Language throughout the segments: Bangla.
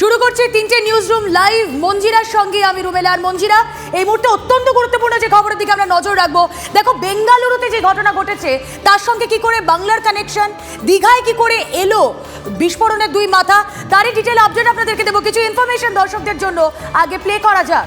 শুরু করছে তিনটে নিউজ রুম লাইভ মঞ্জিরার সঙ্গে আমি রুমেলা আর মঞ্জিরা। এই মুহূর্তে অত্যন্ত গুরুত্বপূর্ণ যে খবরের দিকে আমরা নজর রাখব, দেখো বেঙ্গালুরুতে যে ঘটনা ঘটেছে, তার সঙ্গে কি করে বাংলার কানেকশন দীঘায় কি করে এলো বিস্ফোরণের দুই মাথা? তারই ডিটেল আপডেট আপনাদেরকে দেবো। কিছু ইনফরমেশন দর্শকদের জন্য আগে প্লে করা যাক।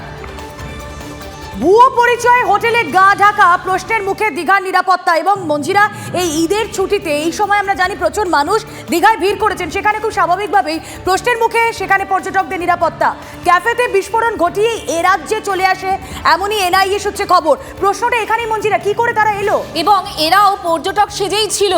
ভুয়ো পরিচয় হোটেলে গা ঢাকা প্রশ্নের মুখে দীঘার নিরাপত্তা এবং মঞ্জিরা এই ঈদের ছুটিতে এই সময় আমরা জানি প্রচুর মানুষ দীঘায় ভিড় করেছেন। সেখানে খুব স্বাভাবিকভাবেই প্রশ্নের মুখে সেখানে পর্যটকদের নিরাপত্তা। ক্যাফেতে বিস্ফোরণ ঘটিয়ে এ রাজ্যে চলে আসে এমনই এনআইএ সূত্রে খবর। প্রশ্নটা এখানেই মঞ্জিরা কি করে তারা এলো? এবং এরাও পর্যটক সেজেই ছিল।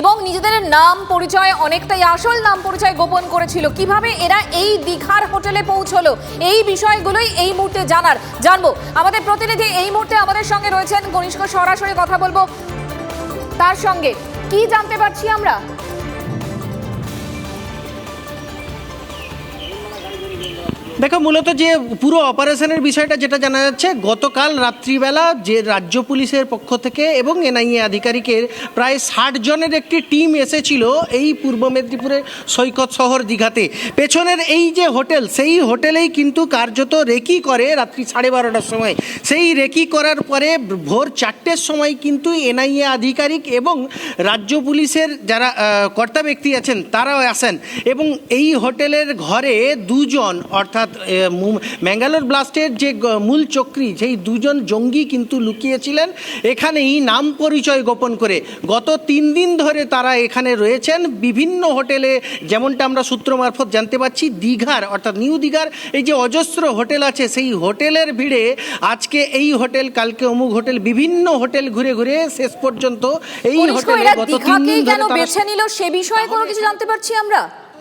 এবং নিজেদের নাম পরিচয় অনেকটাই আসল নাম পরিচয় গোপন করেছিল। কীভাবে এরা এই দীঘার হোটেলে পৌঁছলো? এই বিষয়গুলোই এই মুহূর্তে জানার। জানব আমাদের প্রতিনিধি এই মুহূর্তে আমাদের সঙ্গে রয়েছেন কনিষ্ক সরাসরি কথা বলব তার সঙ্গে। কি জানতে পারছি আমরা? দেখো, মূলত যে পুরো অপারেশনের বিষয়টা যেটা জানা যাচ্ছে, গতকাল রাত্রিবেলা যে রাজ্য পুলিশের পক্ষ থেকে এবং এনআইএ আধিকারিকের প্রায় ষাট জনের একটি টিম এসেছিল এই পূর্ব মেদিনীপুরের সৈকত শহর দীঘাতে। পেছনের এই যে হোটেল, সেই হোটেলেই কিন্তু কার্যত রেকি করে রাত্রি সাড়ে বারোটার সময়। সেই রেকি করার পরে ভোর চারটের সময় কিন্তু এনআইএ আধিকারিক এবং রাজ্য পুলিশের যারা কর্তা ব্যক্তি আছেন, তারাও আসেন। এবং এই হোটেলের ঘরে দুজন, অর্থাৎ ম্যাঙ্গালোর ব্লাস্টের যে মূল চক্রী সেই দুজন জঙ্গি কিন্তু লুকিয়েছিলেন। এখানেই নাম পরিচয় গোপন করে। গত তিন দিন ধরে তারা এখানে রয়েছেন। বিভিন্ন হোটেলে যেমনটা আমরা সূত্র মারফত জানতে পারছি দীঘার অর্থাৎ নিউ দীঘার এই যে অজস্র হোটেল আছে সেই হোটেলের ভিড়ে আজকে এই হোটেল কালকে অমুক হোটেল বিভিন্ন হোটেল ঘুরে ঘুরে শেষ পর্যন্ত এই হোটেলে গত তিন দিন ধরে বেছে নিল সে বিষয়ে কোনো কিছু জানতে পারছি আমরা?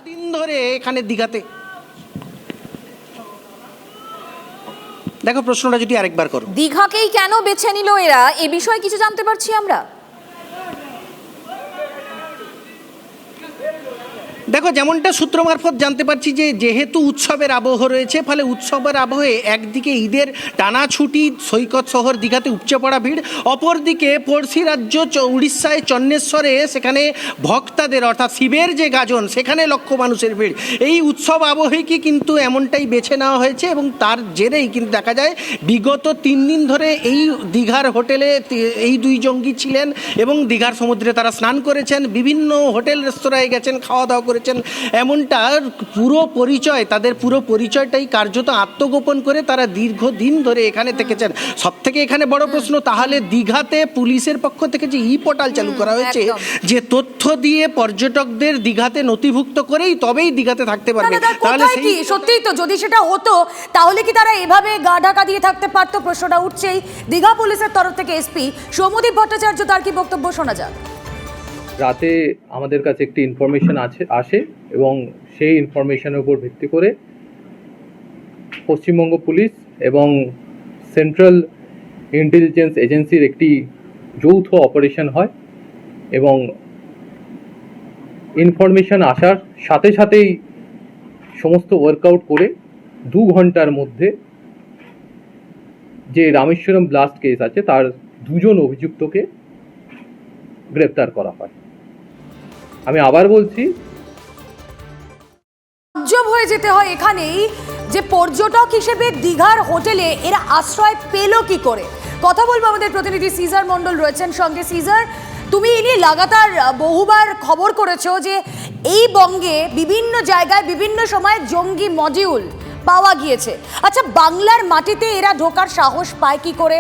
দিন ধরে এখানে দীঘাতে দেখো প্রশ্নটা যদি আরেকবার করো। দীঘাকেই কেন বেছে নিল এরা? এ বিষয়ে কিছু জানতে পারছি আমরা। দেখো, যেমনটা সূত্র মারফত জানতে পারছি যে, যেহেতু উৎসবের আবহ রয়েছে, ফলে উৎসবের আবহে একদিকে ঈদের টানা ছুটি, সৈকত শহর দীঘাতে উপচে পড়া ভিড়, অপরদিকে পড়শি রাজ্য উড়িষ্যায় চন্নেশ্বরে সেখানে ভক্তাদের, অর্থাৎ শিবের যে গাজন, সেখানে লক্ষ মানুষের ভিড়। এই উৎসব আবহেকে কিন্তু এমনটাই বেছে নেওয়া হয়েছে এবং তার জেরেই কিন্তু দেখা যায়, বিগত তিন দিন ধরে এই দীঘার হোটেলে এই দুই জঙ্গি ছিলেন এবং দীঘার সমুদ্রে তারা স্নান করেছেন, বিভিন্ন হোটেল রেস্তোরাঁয় গেছেন খাওয়া দাওয়া করেছেন। এমনটা পুরো পরিচয় তাদের পুরো পরিচয়টাই কার্যত আত্মগোপন করে তারা দীর্ঘদিন ধরে এখানে থেকেছেন। সব থেকে এখানে বড় প্রশ্ন তাহলে দীঘাতে পুলিশের পক্ষ থেকে যে ই পোর্টাল চালু করা হয়েছে যে তথ্য দিয়ে পর্যটকদের দীঘাতে নথিভুক্ত করেই তবেই দীঘাতে থাকতে পারবে। তাহলে কি? সত্যিই তো যদি সেটা হতো তাহলে কি তারা এভাবে গা ঢাকা দিয়ে থাকতে পারতো? প্রশ্নটা উঠছেই। দীঘা পুলিশের তরফ থেকে এসপি সৌমদীপ ভট্টাচার্য তার কি বক্তব্য শোনা যাক? রাতে আমাদের কাছে একটি ইনফরমেশন আছে, আসে এবং সেই ইনফরমেশনের উপর ভিত্তি করে পশ্চিমবঙ্গ পুলিশ এবং সেন্ট্রাল ইন্টেলিজেন্স এজেন্সির একটি যৌথ অপারেশন হয় এবং ইনফরমেশন আসার সাথে সাথেই সমস্ত ওয়ার্কআউট করে দু ঘণ্টার মধ্যে যে রামেশ্বরম ব্লাস্ট কেস আছে, তার দুজন অভিযুক্তকে গ্রেপ্তার করা হয়। আমি আবার বলছি। হয়ে যেতে হয় এখানেই যে পর্যটক হিসেবে দীঘার হোটেলে এরা আশ্রয় পেল কি করে? কথা বলব আমাদের প্রতিনিধি সিজার মণ্ডল রয়েছেন সঙ্গে। সিজার, তুমি ইনি লাগাতার বহুবার খবর করেছ যে এই বঙ্গে বিভিন্ন জায়গায় বিভিন্ন সময় জঙ্গি মডিউল পাওয়া গিয়েছে। আচ্ছা বাংলার মাটিতে এরা ঢোকার সাহস পায় কি করে?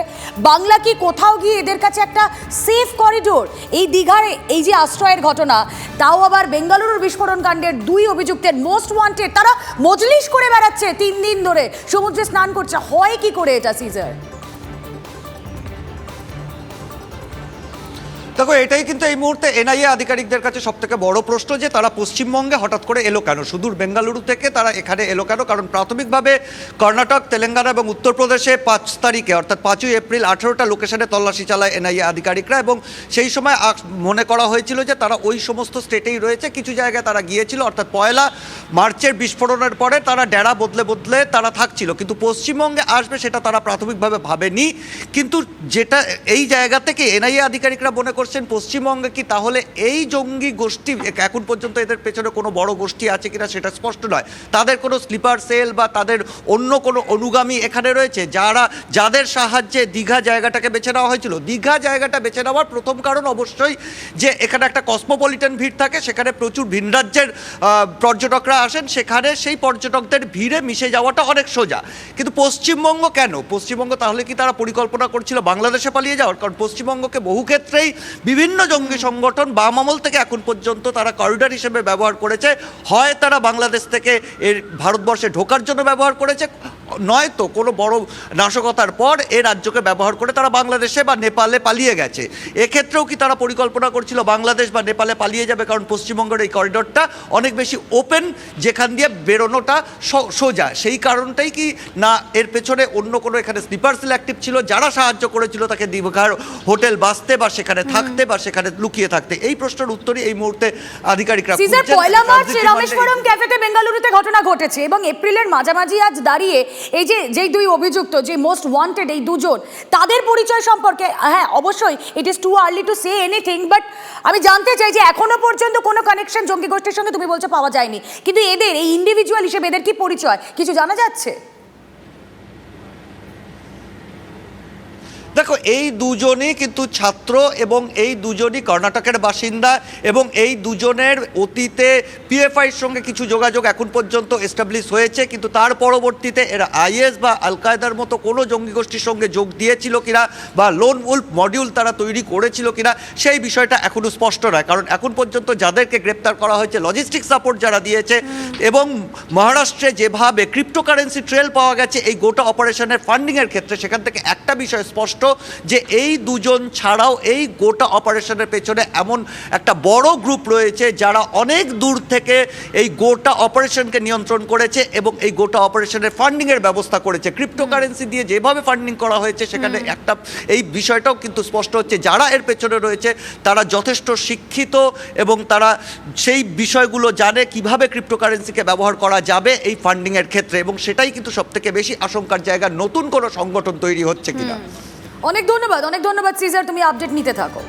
বাংলা কি কোথাও গিয়ে এদের কাছে একটা সেফ করিডোর এই দীঘার এই যে আশ্রয়ের ঘটনা, তাও আবার বেঙ্গালুরুর বিস্ফোরণ কাণ্ডের দুই অভিযুক্তের মোস্ট ওয়ান্টেড তারা মজলিশ করে বেড়াচ্ছে তিন দিন ধরে। সমুদ্রে স্নান করছে, হয় কি করে এটা, সিজার? দেখো, এটাই কিন্তু এই মুহূর্তে এনআইএ আধিকারিকদের কাছে সব থেকে বড় প্রশ্ন যে তারা পশ্চিমবঙ্গে হঠাৎ করে এলো কেন? সুদূর বেঙ্গালুরু থেকে তারা এখানে এলো কেন? কারণ প্রাথমিকভাবে কর্ণাটক, তেলেঙ্গানা এবং উত্তরপ্রদেশে পাঁচ তারিখে, অর্থাৎ পাঁচই এপ্রিল আঠেরোটা লোকেশনে তল্লাশি চালায় এনআইএ আধিকারিকরা এবং সেই সময় মনে করা হয়েছিল যে তারা ওই সমস্ত স্টেটেই রয়েছে। কিছু জায়গায় তারা গিয়েছিল, অর্থাৎ পয়লা মার্চের বিস্ফোরণের পরে তারা ডেরা বদলে বদলে তারা থাকছিল। কিন্তু পশ্চিমবঙ্গে আসবে সেটা তারা প্রাথমিকভাবে ভাবেনি। কিন্তু যেটা এই জায়গা থেকে এনআইএ আধিকারিকরা মনে করছেন পশ্চিমবঙ্গে কি? তাহলে এই জঙ্গি গোষ্ঠী এখন পর্যন্ত এদের পেছনে কোনো বড় গোষ্ঠী আছে কিনা সেটা স্পষ্ট নয়। তাদের কোনো স্লিপার সেল বা তাদের অন্য কোনো অনুগামী এখানে রয়েছে? যারা, যাদের সাহায্যে দীঘা জায়গাটাকে বেছে নেওয়া হয়েছিল। দীঘা জায়গাটা বেছে নেওয়ার প্রথম কারণ অবশ্যই যে এখানে একটা কসমোপলিটন ভিড় থাকে, সেখানে প্রচুর ভিন রাজ্যের পর্যটকরা আসেন। সেখানে সেই পর্যটকদের ভিড়ে মিশে যাওয়াটা অনেক সোজা। কিন্তু পশ্চিমবঙ্গ কেন? পশ্চিমবঙ্গ তাহলে কি তারা পরিকল্পনা করছিল বাংলাদেশে পালিয়ে যাওয়ার? কারণ পশ্চিমবঙ্গকে বহু ক্ষেত্রেই বিভিন্ন জঙ্গি সংগঠন বাম আমল থেকে এখন পর্যন্ত তারা করিডর হিসেবে ব্যবহার করেছে। হয় তারা বাংলাদেশ থেকে এর ভারতবর্ষে ঢোকার জন্য ব্যবহার করেছে নয়তো কোনো বড় নাশকতার পর এ রাজ্যকে ব্যবহার করে তারা বাংলাদেশে বা নেপালে পালিয়ে গেছে। এক্ষেত্রেও কি তারা পরিকল্পনা করছিল বাংলাদেশ বা নেপালে পালিয়ে যাবে? কারণ পশ্চিমবঙ্গের এই করিডোরটা অনেক বেশি ওপেন যেখান দিয়ে বেরোনোটা সোজা। সেই কারণটাই কি না এর পেছনে অন্য কোনো এখানে স্লিপার সেল অ্যাক্টিভ ছিল যারা সাহায্য করেছিল তাকে দীঘার হোটেল বাসতে বা সেখানে থাকতে বা সেখানে লুকিয়ে থাকতে? এই প্রশ্নের উত্তরই এই মুহূর্তে আধিকারিকরা পয়লা মার্চ রামেশ্বরম ক্যাফেতে বেঙ্গালুরুতে ঘটনা ঘটেছে এবং এপ্রিলের মাঝামাঝি আজ দাঁড়িয়ে এই যে, যেই দুই অভিযুক্ত, যে মোস্ট ওয়ান্টেড এই দুজন, তাদের পরিচয় সম্পর্কে হ্যাঁ অবশ্যই it is too early to say anything but আমি জানতে চাই যে এখনও পর্যন্ত কোনো কানেকশন জঙ্গি গোষ্ঠীর সঙ্গে তুমি বলছো পাওয়া যায়নি। কিন্তু এদের, এই ইন্ডিভিজুয়াল হিসেবে এদের কি পরিচয়? কিছু জানা যাচ্ছে? দেখো এই দুজনই কিন্তু ছাত্র এবং এই দুজনই কর্ণাটকের বাসিন্দা এবং এই দুজনের অতীতে পিএফআইয়ের সঙ্গে কিছু যোগাযোগ এখন পর্যন্ত এস্টাবলিশ হয়েছে কিন্তু তার পরবর্তীতে এরা আইএস বা আল কায়দার মতো কোনো জঙ্গি গোষ্ঠীর সঙ্গে যোগ দিয়েছিল কিনা বা লোন উল্ফ মডিউল তারা তৈরি করেছিল কিনা সেই বিষয়টা এখনও স্পষ্ট নয়। কারণ এখন পর্যন্ত যাদেরকে গ্রেপ্তার করা হয়েছে লজিস্টিক সাপোর্ট যারা দিয়েছে এবং মহারাষ্ট্রে যেভাবে ক্রিপ্টোকারেন্সি ট্রেল পাওয়া গেছে এই গোটা অপারেশনের ফান্ডিংয়ের ক্ষেত্রে সেখান থেকে একটা বিষয় স্পষ্ট যে এই দুজন ছাড়াও এই গোটা অপারেশনের পেছনে এমন একটা বড় গ্রুপ রয়েছে যারা অনেক দূর থেকে এই গোটা অপারেশনকে নিয়ন্ত্রণ করেছে এবং এই গোটা অপারেশনের ফান্ডিংয়ের ব্যবস্থা করেছে। ক্রিপ্টোকারেন্সি দিয়ে যেভাবে ফান্ডিং করা হয়েছে সেখানে একটা এই বিষয়টাও কিন্তু স্পষ্ট হচ্ছে। যারা এর পেছনে রয়েছে তারা যথেষ্ট শিক্ষিত এবং তারা সেই বিষয়গুলো জানে কীভাবে ক্রিপ্টোকারেন্সিকে ব্যবহার করা যাবে এই ফান্ডিংয়ের ক্ষেত্রে এবং সেটাই কিন্তু সবথেকে বেশি আশঙ্কার জায়গা। নতুন কোনো সংগঠন তৈরি হচ্ছে কিনা? অনেক ধন্যবাদ অনেক ধন্যবাদ সিজার তুমি আপডেট নিতে থাকো।